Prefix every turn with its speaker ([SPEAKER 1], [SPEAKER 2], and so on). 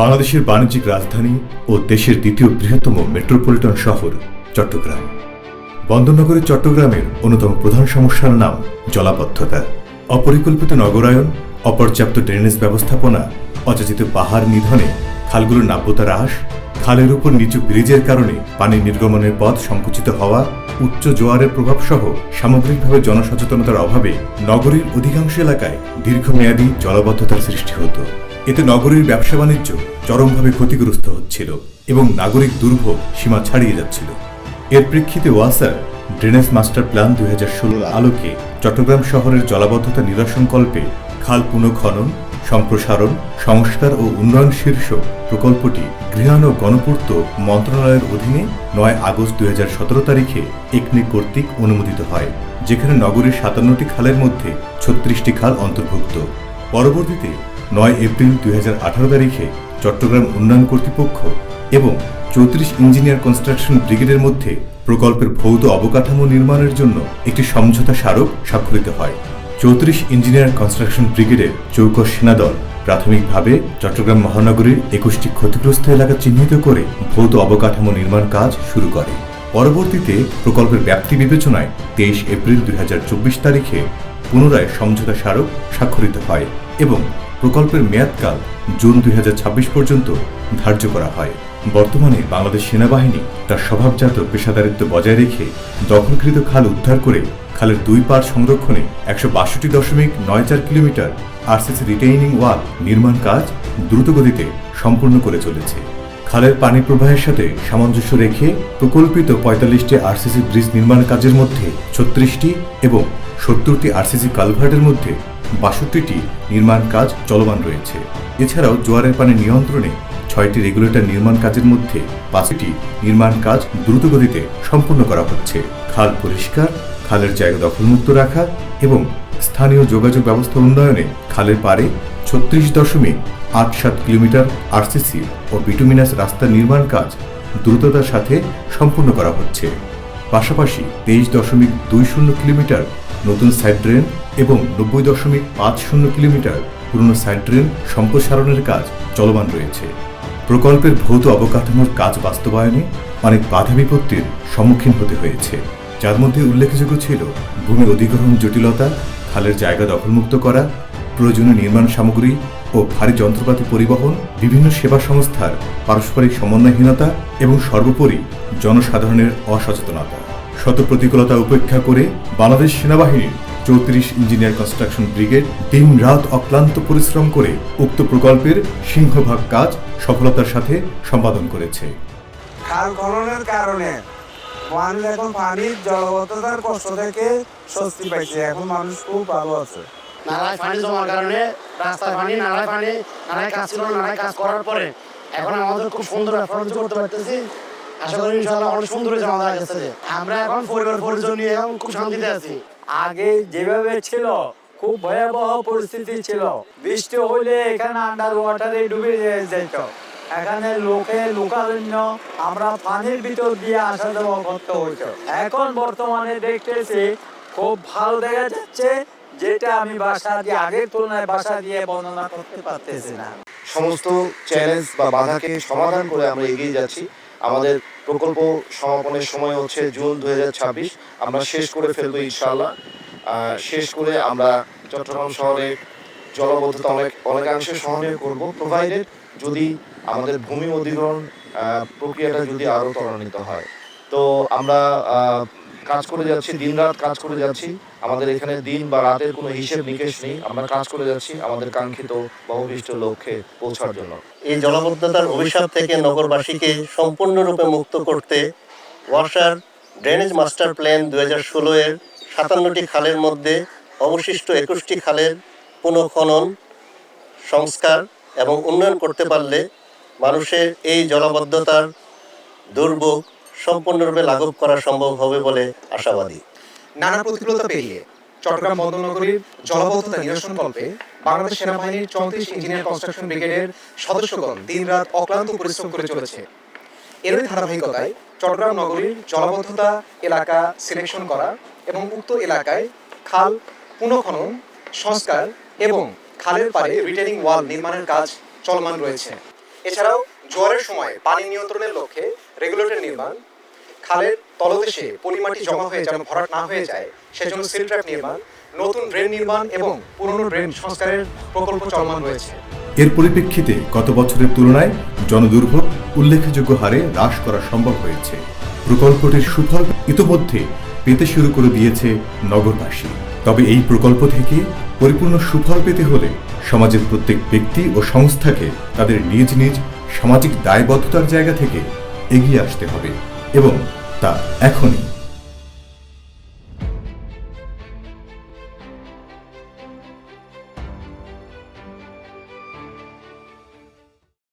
[SPEAKER 1] বাংলাদেশের বাণিজ্যিক রাজধানী ও দেশের দ্বিতীয় বৃহত্তম মেট্রোপলিটন শহর চট্টগ্রাম। বন্দরনগরের চট্টগ্রামের অন্যতম প্রধান সমস্যার নাম জলাবদ্ধতা। অপরিকল্পিত নগরায়ন, অপর্যাপ্ত ড্রেনেজ ব্যবস্থাপনা, অযাচিত পাহাড় নিধনে খালগুলোর নাব্যতা হ্রাস, খালের উপর নিচু ব্রিজের কারণে পানি নির্গমনের পথ সংকুচিত হওয়া, উচ্চ জোয়ারের প্রভাব সহ সামগ্রিকভাবে জনসচেতনতার অভাবে নগরীর অধিকাংশ এলাকায় দীর্ঘমেয়াদী জলাবদ্ধতার সৃষ্টি হতো। এতে নগরীর ব্যবসা বাণিজ্য চরমভাবে ক্ষতিগ্রস্ত হচ্ছিল এবং নাগরিক দুর্ভোগ সীমা ছাড়িয়ে যাচ্ছিল। এর প্রেক্ষিতে ওয়াসার ড্রেনেজ মাস্টার প্ল্যান দুই হাজার ষোলোর আলোকে চট্টগ্রাম শহরের জলাবদ্ধতা নিরসনকল্পে খাল পুনঃখনন সম্প্রসারণ সংস্কার ও উন্নয়ন শীর্ষ প্রকল্পটি গৃহায়ণ ও গণপূর্ত মন্ত্রণালয়ের অধীনে নয় আগস্ট দুই হাজার সতেরো তারিখে একনি কর্তৃক অনুমোদিত হয় যেখানে নগরীর সাতান্নটি খালের মধ্যে ছত্রিশটি খাল অন্তর্ভুক্ত। পরবর্তীতে নয় এপ্রিল দুই হাজার আঠারো তারিখে চট্টগ্রাম উন্নয়ন কর্তৃপক্ষ এবং চৌত্রিশ ইঞ্জিনিয়ার কনস্ট্রাকশন ব্রিগেডের মধ্যে প্রকল্পের ভৌত অবকাঠামো নির্মাণের জন্য একটি সমঝোতা স্মারক স্বাক্ষরিত হয়। চৌত্রিশ ইঞ্জিনিয়ার কনস্ট্রাকশন ব্রিগেডের চৌকস সেনাদল প্রাথমিকভাবে চট্টগ্রাম মহানগরীর একুশটি ক্ষতিগ্রস্ত এলাকা চিহ্নিত করে ভৌত অবকাঠামো নির্মাণ কাজ শুরু করে। পরবর্তীতে প্রকল্পের ব্যাপ্তি বিবেচনায় তেইশ এপ্রিল দুই হাজার চব্বিশ তারিখে পুনরায় সমঝোতা স্মারক স্বাক্ষরিত হয় এবং প্রকল্পের মেয়াদকাল জুন দুই হাজার ছাব্বিশ পর্যন্ত ধার্য করা হয়। বর্তমানে বাংলাদেশ সেনাবাহিনী তার স্বভাবজাত পেশাদারিত্ব বজায় রেখে দখলকৃত খাল উদ্ধার করে খালের দুই পার সংরক্ষণে একশো বাষট্টি দশমিক নয় চার কিলোমিটার আরসিসি রিটেইনিং ওয়াল নির্মাণ কাজ দ্রুতগতিতে সম্পূর্ণ করে চলেছে। খালের পানি প্রবাহের সাথে সামঞ্জস্য রেখে প্রকল্পিত পঁয়তাল্লিশটি আরসিসি ব্রিজ নির্মাণ কাজের মধ্যে ছত্রিশটি এবং সত্তরটি আরসিসি কালভার্টের মধ্যে বাষট্টিটি নির্মাণ কাজ চলমান রয়েছে। এছাড়াও জোয়ারের পানি নিয়ন্ত্রণে ছয়টি রেগুলেটর নির্মাণ কাজের মধ্যে পাঁচটি নির্মাণ কাজ দ্রুতগতিতে সম্পূর্ণ করা হচ্ছে। খাল পরিষ্কার, খালের জায়গা দখলমুক্ত রাখা এবং স্থানীয় যোগাযোগ ব্যবস্থা উন্নয়নে খালের পাড়ে ছত্রিশ দশমিক আট সাত কিলোমিটার আরসিসি ও বিটুমিনাস রাস্তা নির্মাণ কাজ দ্রুততার সাথে সম্পূর্ণ করা হচ্ছে। পাশাপাশি তেইশ দশমিক দুই শূন্য কিলোমিটার নতুন সাইড ড্রেন এবং নব্বই দশমিক পাঁচ শূন্য কিলোমিটার পুরনো সাইড ড্রেন সম্প্রসারণের কাজ চলমান রয়েছে। প্রকল্পের ভৌত অবকাঠামোর কাজ বাস্তবায়নে অনেক বাধা বিপত্তির সম্মুখীন হতে হয়েছে। যার মধ্যে উল্লেখযোগ্য ছিল ভূমি অধিগ্রহণ জটিলতা, খালের জায়গা দখলমুক্ত করা, প্রয়োজনীয় নির্মাণ সামগ্রী ও ভারী যন্ত্রপাতি পরিবহন, বিভিন্ন সেবা সংস্থার পারস্পরিক সমন্বয়হীনতা এবং সর্বোপরি জনসাধারণের অসচেতনতা। শত প্রতিকূলতা উপেক্ষা করে বাংলাদেশ সেনাবাহিনীর চৌত্রিশ ইঞ্জিনিয়ার কনস্ট্রাকশন ব্রিগেড দিন রাত অক্লান্ত পরিশ্রম করে উক্ত প্রকল্পের সিংহভাগ কাজ সফলতার সাথে সম্পাদন করেছে।
[SPEAKER 2] খাল খননের কারণে মানুষ এখন পানির জলবদ্ধতার কষ্ট থেকে স্বস্তি পাইছে। এখন মানুষ খুব ভালো আছে।
[SPEAKER 3] নালায় পানি জমার কারণে রাস্তায় পানি নালায় পানি নালায় কাজ ছিল নালায় কাজ করার পরে এখন আমাদের খুব সুন্দর করতে পারতেছি।
[SPEAKER 4] আগে যেভাবে ছিল, খুব ভয়াবহ পরিস্থিতি ছিল। বৃষ্টি হইলে এখানে আন্ডার ওয়াটারে ডুবে যেত। এখানে লোকে লোকারণ্য, আমরা পানির ভিতর দিয়ে আসা যাওয়া করতে হইতো। এখন বর্তমানে দেখতেছি, খুব ভালো দেখা যাচ্ছে, যেটা আমি বাসা দিয়ে, আগের তুলনায় বাসা দিয়ে বর্ণনা করতে পারতেছি না।
[SPEAKER 5] সমস্ত চ্যালেঞ্জ বা বাধাকে সমাধান করে আমরা এগিয়ে যাচ্ছি। আমাদের প্রকল্প সমাপনের সময় হচ্ছে জুন দু হাজার ছাব্বিশ। আমরা শেষ করে ফেলব ইনশাল্লাহ শেষ করে আমরা চট্টগ্রাম শহরে জলবদ্ধতা অনেক অনেকাংশে সহনীয় করব প্রোভাইডেড যদি আমাদের ভূমি অধিগ্রহণ প্রক্রিয়াটা যদি আরও ত্বরান্বিত হয়। তো আমরা কাজ করে যাচ্ছি দিনরাত কাজ করে যাচ্ছি। আমাদের এখানে দিন বা রাতের কোনো হিসেব নিকেশ নেই। আমরা কাজ করে যাচ্ছি আমাদের কাঙ্ক্ষিত বহুবিষ্ট লক্ষ্যে পৌঁছার জন্য।
[SPEAKER 6] এই জলাবদ্ধতার অভিশাপ থেকে নগরবাসীকে সম্পূর্ণরূপে মুক্ত করতে ওয়াসার ড্রেনেজ মাস্টার প্ল্যান দু হাজার ষোলো এর সাতান্নটি খালের মধ্যে অবশিষ্ট একুশটি খালের পুনঃখনন সংস্কার এবং উন্নয়ন করতে পারলে মানুষের এই জলাবদ্ধতার দুর্ভোগ সম্পূর্ণরূপে লাঘব করা সম্ভব হবে বলে আশাবাদী।
[SPEAKER 7] নানা প্রতিকূলতা পেরিয়ে চট্টগ্রাম বন্দরনগরীর জলবদ্ধতা নিরসন কল্পে বাংলাদেশ সেনাবাহিনীর চৌত্রিশ ইঞ্জিনিয়ার কনস্ট্রাকশন ব্রিগেডের সদস্যগণ দিনরাত অক্লান্ত পরিশ্রম করে চলেছে। এরই ধারাবাহিকতায় চট্টগ্রাম নগরীর জলাবদ্ধতা এলাকা সিলেকশন করা এবং উক্ত এলাকায় খাল পুনঃখনন সংস্কার এবং খালের পাড়ে রিটেনিং ওয়াল নির্মাণের কাজ চলমান রয়েছে। এছাড়াও জোয়ারের সময় পানি নিয়ন্ত্রণের লক্ষ্যে রেগুলেটর নির্মাণ, খালের তলদেশে পলিমাটি জমা হয়ে যেন ভরাট না হয়ে যায়, সেজন্য সিল ট্র্যাপ নির্মাণ, নতুন ড্রেন নির্মাণ এবং পুরনো ড্রেন সংস্কারের প্রকল্প চলমান রয়েছে।
[SPEAKER 1] এর পরিপ্রেক্ষিতে গত বছরের তুলনায় জনদুর্ভোগ উল্লেখযোগ্য হারে হ্রাস করা সম্ভব হয়েছে। প্রকল্পটির সুফল ইতোমধ্যে পেতে শুরু করে দিয়েছে নগরবাসী। তবে এই প্রকল্প থেকে পরিপূর্ণ সুফল পেতে হলে সমাজের প্রত্যেক ব্যক্তি ও সংস্থাকে তাদের নিজ নিজ সামাজিক দায়বদ্ধতার জায়গা থেকে এগিয়ে আসতে হবে এবং তা এখনই।